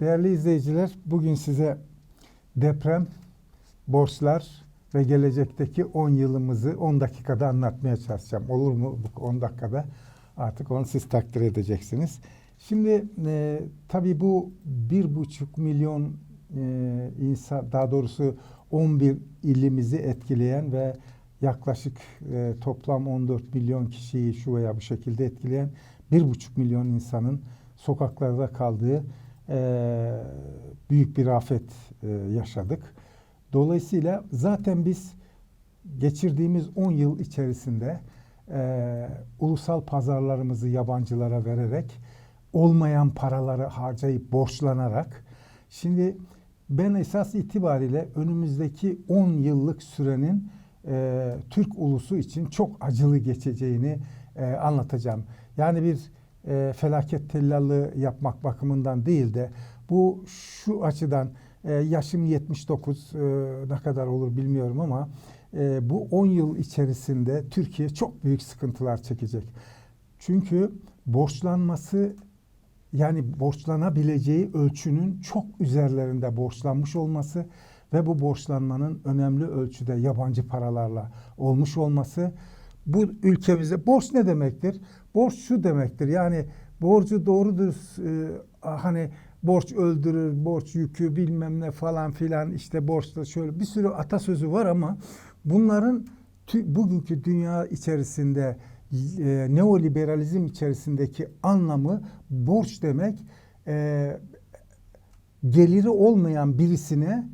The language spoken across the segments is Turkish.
Değerli izleyiciler, bugün size deprem, borçlar ve gelecekteki 10 yılımızı 10 dakikada anlatmaya çalışacağım. Olur mu bu 10 dakikada? Artık onu siz takdir edeceksiniz. Şimdi e, tabii bu bir buçuk milyon e, insan, daha doğrusu 11 ilimizi etkileyen ve yaklaşık e, toplam 14 milyon kişiyi şu veya bu şekilde etkileyen bir buçuk milyon insanın sokaklarda kaldığı e, büyük bir afet e, yaşadık. Dolayısıyla zaten biz geçirdiğimiz 10 yıl içerisinde e, ulusal pazarlarımızı yabancılara vererek olmayan paraları harcayıp borçlanarak şimdi ben esas itibariyle önümüzdeki 10 yıllık sürenin e, Türk ulusu için çok acılı geçeceğini e, anlatacağım. Yani bir e, felaket tellallığı yapmak bakımından değil de bu şu açıdan e, yaşım 79 e, ne kadar olur bilmiyorum ama e, bu 10 yıl içerisinde Türkiye çok büyük sıkıntılar çekecek. Çünkü borçlanması yani borçlanabileceği ölçünün çok üzerlerinde borçlanmış olması ve bu borçlanmanın önemli ölçüde yabancı paralarla olmuş olması bu ülkemize borç ne demektir? Borç şu demektir. Yani borcu doğrudur e, hani borç öldürür, borç yükü bilmem ne falan filan işte borçta şöyle bir sürü atasözü var ama bunların bugünkü dünya içerisinde e, neoliberalizm içerisindeki anlamı borç demek e, geliri olmayan birisine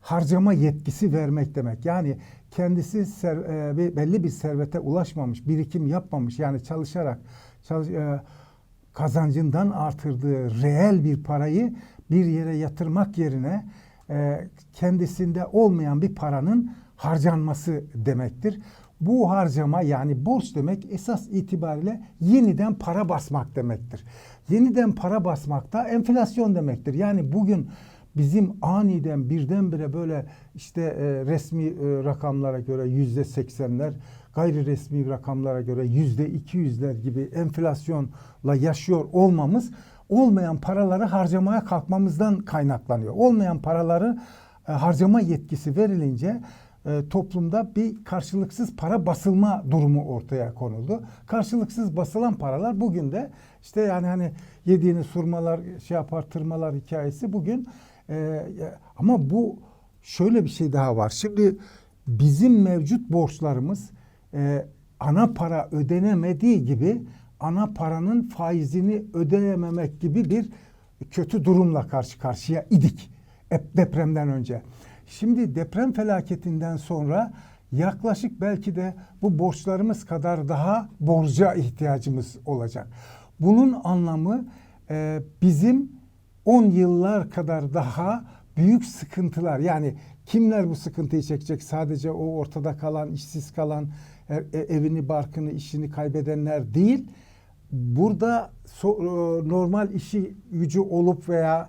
harcama yetkisi vermek demek. Yani kendisi ser, e, belli bir servete ulaşmamış, birikim yapmamış yani çalışarak çalış, e, kazancından artırdığı reel bir parayı bir yere yatırmak yerine e, kendisinde olmayan bir paranın harcanması demektir. Bu harcama yani borç demek esas itibariyle yeniden para basmak demektir. Yeniden para basmak da enflasyon demektir. Yani bugün bizim aniden birdenbire böyle işte e, resmi e, rakamlara göre yüzde seksenler, gayri resmi rakamlara göre yüzde iki yüzler gibi enflasyonla yaşıyor olmamız olmayan paraları harcamaya kalkmamızdan kaynaklanıyor. Olmayan paraları e, harcama yetkisi verilince e, toplumda bir karşılıksız para basılma durumu ortaya konuldu. Karşılıksız basılan paralar bugün de işte yani hani yediğini surmalar şey yapar tırmalar hikayesi bugün e, ama bu şöyle bir şey daha var. Şimdi bizim mevcut borçlarımız e, ana para ödenemediği gibi ana paranın faizini ödeyememek gibi bir kötü durumla karşı karşıya idik hep depremden önce. Şimdi deprem felaketinden sonra yaklaşık belki de bu borçlarımız kadar daha borca ihtiyacımız olacak. Bunun anlamı e, bizim 10 yıllar kadar daha büyük sıkıntılar yani kimler bu sıkıntıyı çekecek? Sadece o ortada kalan, işsiz kalan, e, e, evini, barkını, işini kaybedenler değil. Burada so, e, normal işi gücü olup veya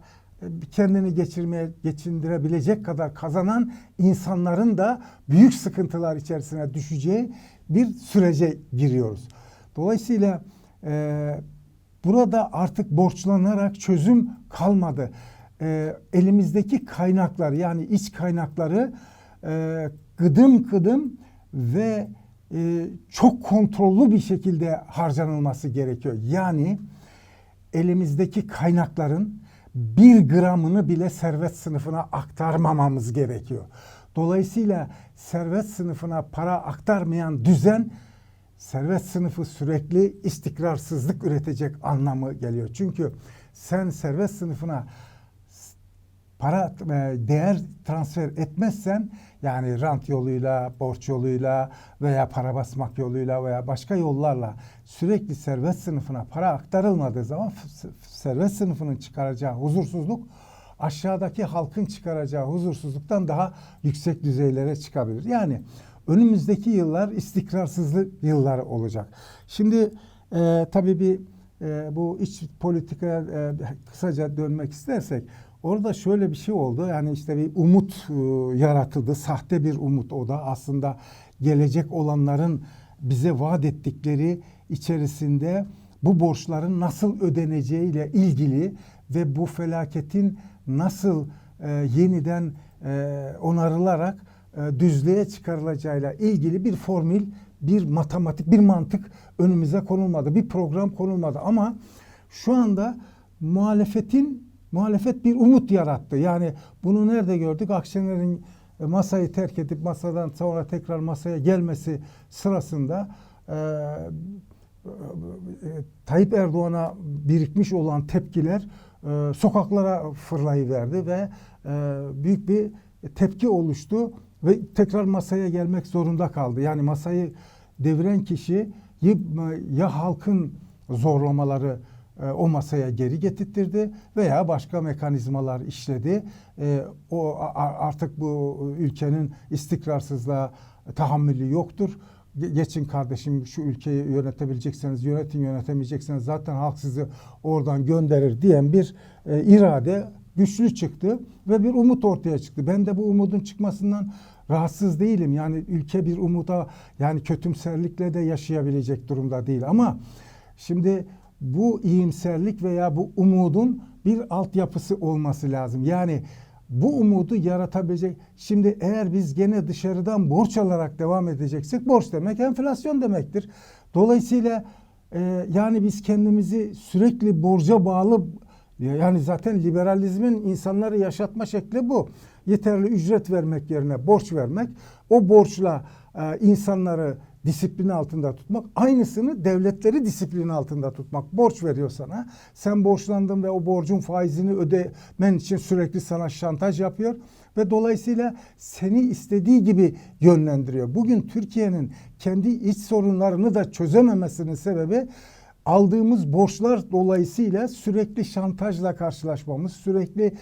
kendini geçirmeye geçindirebilecek kadar kazanan insanların da büyük sıkıntılar içerisine düşeceği bir sürece giriyoruz. Dolayısıyla e, burada artık borçlanarak çözüm kalmadı. E, elimizdeki kaynaklar yani iç kaynakları e, gıdım gıdım ve e, çok kontrollü bir şekilde harcanılması gerekiyor. Yani elimizdeki kaynakların bir gramını bile servet sınıfına aktarmamamız gerekiyor. Dolayısıyla servet sınıfına para aktarmayan düzen servet sınıfı sürekli istikrarsızlık üretecek anlamı geliyor. Çünkü sen servet sınıfına para e, değer transfer etmezsen yani rant yoluyla, borç yoluyla veya para basmak yoluyla veya başka yollarla sürekli servet sınıfına para aktarılmadığı zaman servet sınıfının çıkaracağı huzursuzluk aşağıdaki halkın çıkaracağı huzursuzluktan daha yüksek düzeylere çıkabilir. Yani önümüzdeki yıllar istikrarsızlık yılları olacak. Şimdi e, tabii bir e, bu iç politikaya e, kısaca dönmek istersek orada şöyle bir şey oldu. Yani işte bir umut e, yaratıldı. Sahte bir umut o da aslında gelecek olanların bize vaat ettikleri içerisinde bu borçların nasıl ödeneceğiyle ilgili ve bu felaketin nasıl e, yeniden e, onarılarak e, düzlüğe çıkarılacağıyla ilgili bir formül, bir matematik, bir mantık önümüze konulmadı. Bir program konulmadı ama şu anda muhalefetin muhalefet bir umut yarattı. Yani bunu nerede gördük? Akşener'in e, masayı terk edip masadan sonra tekrar masaya gelmesi sırasında e, e, Tayyip Erdoğan'a birikmiş olan tepkiler e, sokaklara fırlayıverdi ve e, büyük bir tepki oluştu ve tekrar masaya gelmek zorunda kaldı. Yani masayı deviren kişi ya, ya halkın zorlamaları e, o masaya geri getirtirdi veya başka mekanizmalar işledi. E, o artık bu ülkenin istikrarsızlığa tahammülü yoktur. Ge- Geçin kardeşim şu ülkeyi yönetebilecekseniz yönetin yönetemeyecekseniz zaten halk sizi oradan gönderir diyen bir e, irade güçlü çıktı ve bir umut ortaya çıktı. Ben de bu umudun çıkmasından rahatsız değilim. Yani ülke bir umuda yani kötümserlikle de yaşayabilecek durumda değil ama şimdi bu iyimserlik veya bu umudun bir altyapısı olması lazım. Yani bu umudu yaratabilecek. Şimdi eğer biz gene dışarıdan borç alarak devam edeceksek borç demek enflasyon demektir. Dolayısıyla e, yani biz kendimizi sürekli borca bağlı yani zaten liberalizmin insanları yaşatma şekli bu. Yeterli ücret vermek yerine borç vermek, o borçla e, insanları disiplin altında tutmak, aynısını devletleri disiplin altında tutmak. Borç veriyor sana, sen borçlandın ve o borcun faizini ödemen için sürekli sana şantaj yapıyor ve dolayısıyla seni istediği gibi yönlendiriyor. Bugün Türkiye'nin kendi iç sorunlarını da çözememesinin sebebi aldığımız borçlar dolayısıyla sürekli şantajla karşılaşmamız, sürekli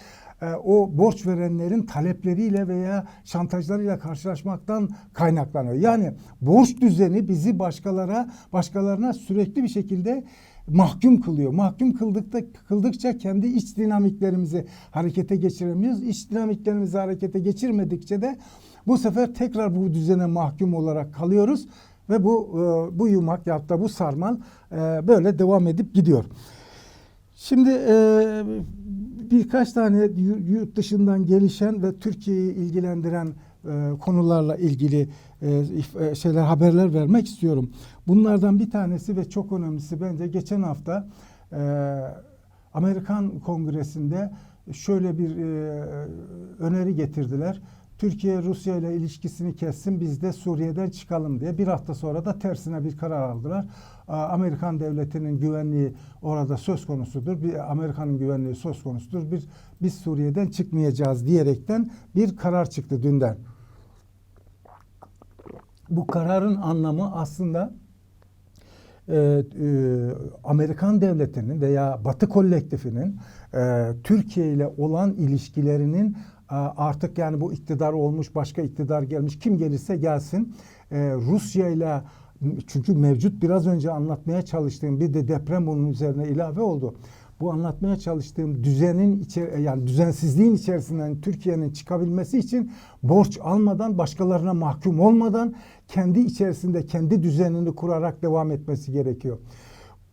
e, o borç verenlerin talepleriyle veya şantajlarıyla karşılaşmaktan kaynaklanıyor. Yani borç düzeni bizi başkalara, başkalarına sürekli bir şekilde mahkum kılıyor. Mahkum kıldıkta, kıldıkça kendi iç dinamiklerimizi harekete geçiremiyoruz. İç dinamiklerimizi harekete geçirmedikçe de bu sefer tekrar bu düzene mahkum olarak kalıyoruz ve bu e, bu yumak ya da bu sarmal e, böyle devam edip gidiyor. Şimdi e, birkaç tane yurt dışından gelişen ve Türkiye'yi ilgilendiren e, konularla ilgili e, e, şeyler haberler vermek istiyorum. Bunlardan bir tanesi ve çok önemlisi bence geçen hafta e, Amerikan Kongresi'nde şöyle bir e, öneri getirdiler. Türkiye Rusya ile ilişkisini kessin biz de Suriye'den çıkalım diye. Bir hafta sonra da tersine bir karar aldılar. Amerikan devletinin güvenliği orada söz konusudur. Bir Amerika'nın güvenliği söz konusudur. Bir biz Suriye'den çıkmayacağız diyerekten bir karar çıktı dünden. Bu kararın anlamı aslında e, e, Amerikan devletinin veya Batı kolektifinin e, Türkiye ile olan ilişkilerinin e, artık yani bu iktidar olmuş, başka iktidar gelmiş, kim gelirse gelsin e, Rusya ile çünkü mevcut biraz önce anlatmaya çalıştığım bir de deprem bunun üzerine ilave oldu. Bu anlatmaya çalıştığım düzenin içer yani düzensizliğin içerisinden Türkiye'nin çıkabilmesi için borç almadan, başkalarına mahkum olmadan kendi içerisinde kendi düzenini kurarak devam etmesi gerekiyor.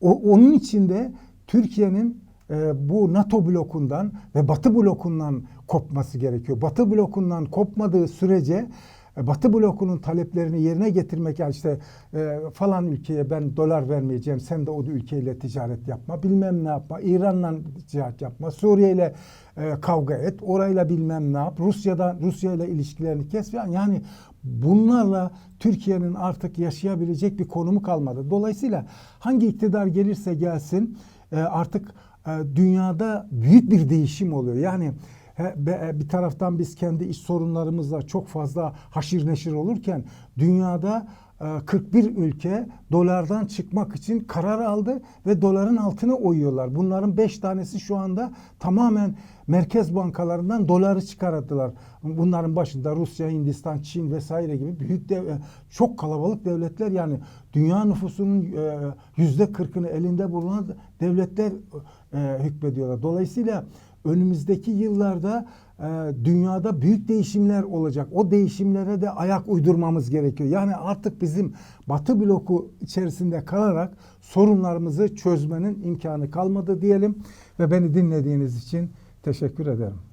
O, onun için de Türkiye'nin e, bu NATO blokundan ve Batı blokundan kopması gerekiyor. Batı blokundan kopmadığı sürece e, Batı blokunun taleplerini yerine getirmek yani işte e, falan ülkeye ben dolar vermeyeceğim sen de o ülkeyle ticaret yapma bilmem ne yapma İran'la ticaret yapma Suriye ile e, kavga et orayla bilmem ne yap Rusya'da Rusya ile ilişkilerini kes falan yani bunlarla Türkiye'nin artık yaşayabilecek bir konumu kalmadı. Dolayısıyla hangi iktidar gelirse gelsin e, artık e, dünyada büyük bir değişim oluyor. Yani bir taraftan biz kendi iç sorunlarımızla çok fazla haşir neşir olurken dünyada e, 41 ülke dolardan çıkmak için karar aldı ve doların altına oyuyorlar. Bunların 5 tanesi şu anda tamamen merkez bankalarından doları çıkarttılar. Bunların başında Rusya, Hindistan, Çin vesaire gibi büyük dev, e, çok kalabalık devletler yani dünya nüfusunun yüzde 40'ını elinde bulunan devletler e, hükmediyorlar. Dolayısıyla önümüzdeki yıllarda e, dünyada büyük değişimler olacak. O değişimlere de ayak uydurmamız gerekiyor. Yani artık bizim Batı bloku içerisinde kalarak sorunlarımızı çözmenin imkanı kalmadı diyelim ve beni dinlediğiniz için teşekkür ederim.